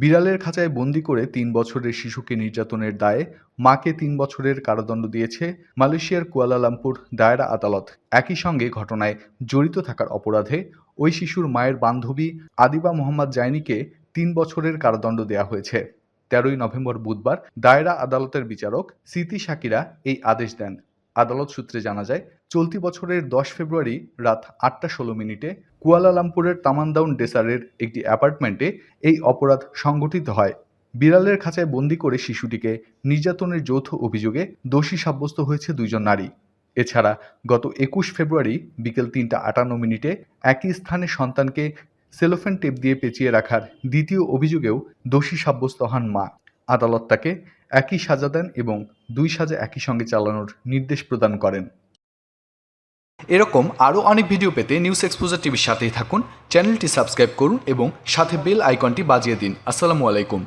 বিড়ালের খাঁচায় বন্দি করে তিন বছরের শিশুকে নির্যাতনের দায়ে মাকে তিন বছরের কারাদণ্ড দিয়েছে মালয়েশিয়ার কুয়ালালামপুর দায়রা আদালত। একই সঙ্গে ঘটনায় জড়িত থাকার অপরাধে ওই শিশুর মায়ের বান্ধবী আদিবা মোহাম্মদ জাইনিকে তিন বছরের কারাদণ্ড দেওয়া হয়েছে। তেরোই নভেম্বর বুধবার দায়রা আদালতের বিচারক সিতি শাকিরা এই আদেশ দেন। আদালত সূত্রে জানা যায়, চলতি বছরের দশ ফেব্রুয়ারি রাত আটটা ষোলো মিনিটে কুয়ালালামপুরের তামান্দাউন ডেসারের একটি অ্যাপার্টমেন্টে এই অপরাধ সংঘটিত হয়। বিড়ালের খাঁচায় বন্দি করে শিশুটিকে নির্যাতনের যৌথ অভিযোগে দোষী সাব্যস্ত হয়েছে দুইজন নারী। এছাড়া গত একুশ ফেব্রুয়ারি বিকেল তিনটা আটান্ন মিনিটে একই স্থানে সন্তানকে সেলোফেন টেপ দিয়ে পেঁচিয়ে রাখার দ্বিতীয় অভিযোগেও দোষী সাব্যস্ত হন মা। আদালত তাকে একই সাজা দেন এবং দুই সাজা একই সঙ্গে চালানোর নির্দেশ প্রদান করেন। এরকম আরও অনেক ভিডিও পেতে নিউজ এক্সপোজার টিভির সাথেই থাকুন, চ্যানেলটি সাবস্ক্রাইব করুন এবং সাথে বেল আইকনটি বাজিয়ে দিন। আসসালামু আলাইকুম।